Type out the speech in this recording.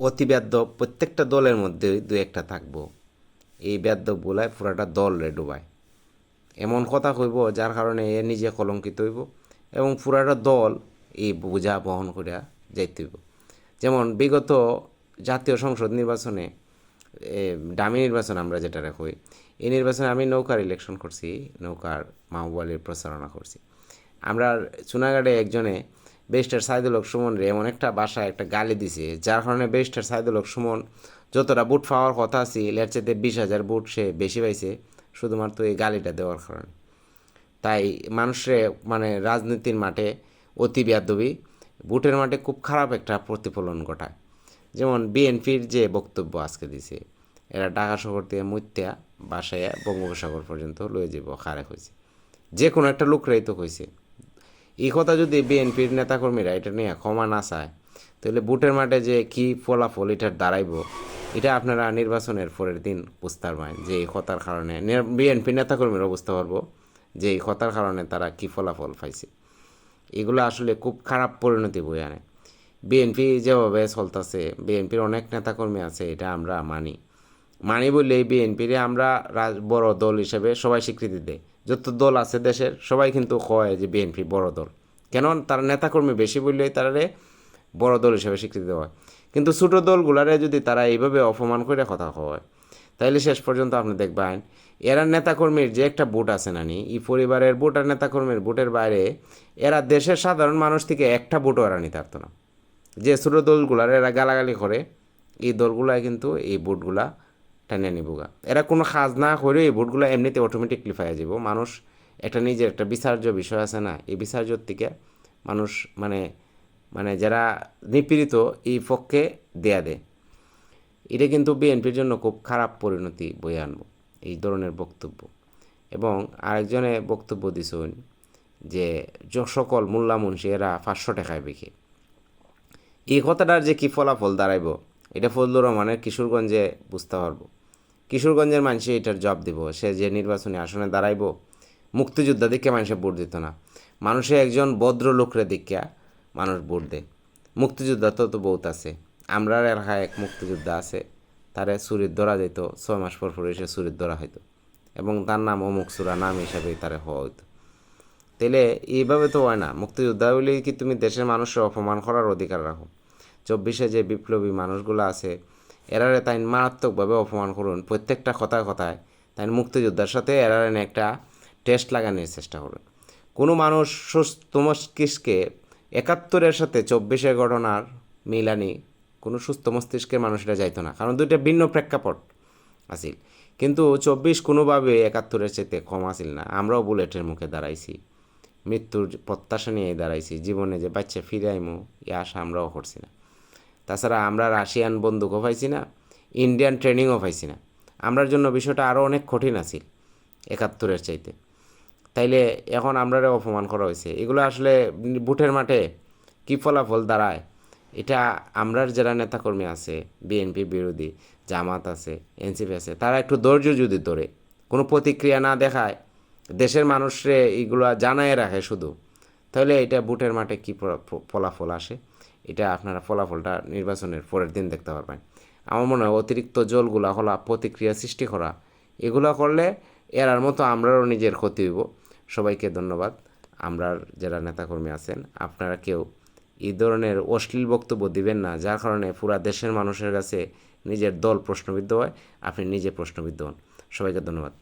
অতি বেদ্য প্রত্যেকটা দলের মধ্যে দু একটা থাকব। এই বেদ্য বলায় পুরাটা দল রে ডুবায়। এমন কথা কইব যার কারণে এ নিজে কলঙ্কিত হইব এবং পুরাটা দল এই বোঝা বহন করিয়া যাইতে হইব। যেমন বিগত জাতীয় সংসদ নির্বাচনে ডামি নির্বাচন আমরা যেটা কই, এই নির্বাচনে আমি নৌকার ইলেকশন করছি, নৌকার মাহবুবালির প্রচারণা করছি। আমরা চুনাঘাটে একজনে বেস্টার সাইদুল হক সুমন রে এমন একটা বাসায় একটা গালি দিছে, যার কারণে বেস্টার সাইদুল হক সুমন যতটা বুট পাওয়ার কথা ছিল এর চেয়ে বিশ হাজার বুট সে বেশি পাইছে, শুধুমাত্র এই গালিটা দেওয়ার কারণে। তাই মানুষে মানে রাজনীতির মাঠে অতি বেয়াদবি বুটের মাঠে খুব খারাপ একটা প্রতিফলন ঘটায়। যেমন বিএনপির যে বক্তব্য আজকে দিছে, এরা ঢাকা শহর থেকে মুত্যা বাসায় বঙ্গোপসাগর পর্যন্ত লয়ে যাব খারেক হয়েছে যে কোনো একটা লোকরাই তো কইছে। এই কথা যদি বিএনপির নেতাকর্মীরা এটা নিয়ে ক্ষমা না চায়, তাহলে বুটের মাঠে যে কি ফলাফল এটার দাঁড়াইব, এটা আপনারা নির্বাচনের পরের দিন বুঝতে পারবেন যে এই কথার কারণে বিএনপি নেতাকর্মীরা বুঝতে পারব যে এই কথার কারণে তারা কি ফলাফল পাইছে। এগুলো আসলে খুব খারাপ পরিণতি বই আনে। বিএনপি যেভাবে চলতেছে, বিএনপির অনেক নেতাকর্মী আছে, এটা আমরা মানি। মানি বললে বিএনপির আমরা বড় দল হিসেবে সবাই স্বীকৃতি দেয়। যত দল আছে দেশের, সবাই কিন্তু কয় যে বিএনপি বড় দল। কেন? তার নেতাকর্মী বেশি বললেই তারারে বড় দল হিসেবে স্বীকৃতি দেওয়া হয়। কিন্তু ছোটো দলগুলারে যদি তারা এইভাবে অপমান করে কথা কয়, তাইলে শেষ পর্যন্ত আপনি দেখবেন, এরা নেতাকর্মীর যে একটা বুট আছে নানি, এই পরিবারের বুট আর নেতাকর্মীর বুটের বাইরে এরা দেশের সাধারণ মানুষ থেকে একটা বুটও এরা নিতে পারতো না। যে ছোটো দলগুলার এরা গালাগালি করে, এই দলগুলা কিন্তু এই বুটগুলা টেনে নিবগা। এরা কোনো কাজ না করে এই ভোটগুলো এমনিতে অটোমেটিকলি পাইয়া যাব। মানুষ একটা নিজের একটা বিচার্য বিষয় আছে না। এই বিচার্যর থেকে মানুষ মানে মানে যারা নিপীড়িত, এই পক্ষে দেয়া দেয়। এটা কিন্তু বিএনপির জন্য খুব খারাপ পরিণতি বয়ে আনব, এই ধরনের বক্তব্য। এবং আরেকজনে বক্তব্য দিছেন যে, য- সকল মোল্লা মুন্সি এরা পাঁচশো টাকায় বিকে। এই কথাটার যে কি ফলাফল দাঁড়াইব, এটা ফজলুর রহমানের কিশোরগঞ্জে বুঝতে পারব। কিশোরগঞ্জের মানুষে এটার জব দিব। সে যে নির্বাচনী আসনে দাঁড়াইব, মুক্তিযোদ্ধা দিকে মানুষে ভোট দিত না। মানুষে একজন ভদ্র লোকরে দিকা মানুষ ভোট দেয়। মুক্তিযোদ্ধা তো তো বহুত আছে। আমরা এলাকায় এক মুক্তিযোদ্ধা আছে, তারে চুরির ধরা যেত ছয় মাস পর পর এসে চুরির ধরা হইতো এবং তার নাম অমুক সুরা, নাম হিসাবেই তারে হওয়া হইতো। তাহলে এইভাবে তো হয় না। মুক্তিযোদ্ধা হইলে কি তুমি দেশের মানুষের অপমান করার অধিকার রাখো? চব্বিশে যে বিপ্লবী মানুষগুলো আছে এরারে তাই মারাত্মকভাবে অপমান করুন, প্রত্যেকটা কথায় কথায়। তাই মুক্তিযোদ্ধার সাথে এরারে একটা টেস্ট লাগানোর চেষ্টা করুন। কোনো মানুষ সুস্থ মস্তিষ্কে একাত্তরের সাথে চব্বিশের ঘটনার মিলানি, কোনো সুস্থ মস্তিষ্কের মানুষরা যাইতো না, কারণ দুইটা ভিন্ন প্রেক্ষাপট আছিল। কিন্তু চব্বিশ কোনোভাবে একাত্তরের চেতে কম আছিল না। আমরাও বুলেটের মুখে দাঁড়াইছি, মৃত্যুর প্রত্যাশা নিয়ে দাঁড়াইছি, জীবনে যে বাচ্চা ফিরে আইমু, এই আশা আমরাও করছি না। তাছাড়া আমরা রাশিয়ান বন্দুকও পাইছি না, ইন্ডিয়ান ট্রেনিংও পাইছি না। আমরার জন্য বিষয়টা আরও অনেক কঠিন আছিল, একাত্তরের চাইতে। তাইলে এখন আমরারে অপমান করা হয়েছে এগুলো আসলে বুটের মাঠে কী ফলাফল দাঁড়ায়, এটা আমরার যারা নেতাকর্মী আছে, বিএনপি বিরোধী, জামাত আছে, এনসিপি আছে, তারা একটু ধৈর্য যদি ধরে, কোনো প্রতিক্রিয়া না দেখায়, দেশের মানুষরে এইগুলো জানায় রাখে শুধু তাহলে এটা বুটের মাঠে কী ফলাফল আসে? এটা আপনারা ফলাফলটা নির্বাচনের পরের দিন দেখতে পারবেন। আমার মনে হয় অতিরিক্ত জলগুলা হলা, প্রতিক্রিয়া সৃষ্টি করা, এগুলো করলে এরার মতো আমরারও নিজের ক্ষতি হইব। সবাইকে ধন্যবাদ। আমরার যারা নেতাকর্মী আছেন, আপনারা কেউ এই ধরনের অশ্লীল বক্তব্য দিবেন না, যার কারণে পুরা দেশের মানুষের কাছে নিজের দল প্রশ্নবিদ্ধ হয়, আপনি নিজে প্রশ্নবিদ্ধ হন। সবাইকে ধন্যবাদ।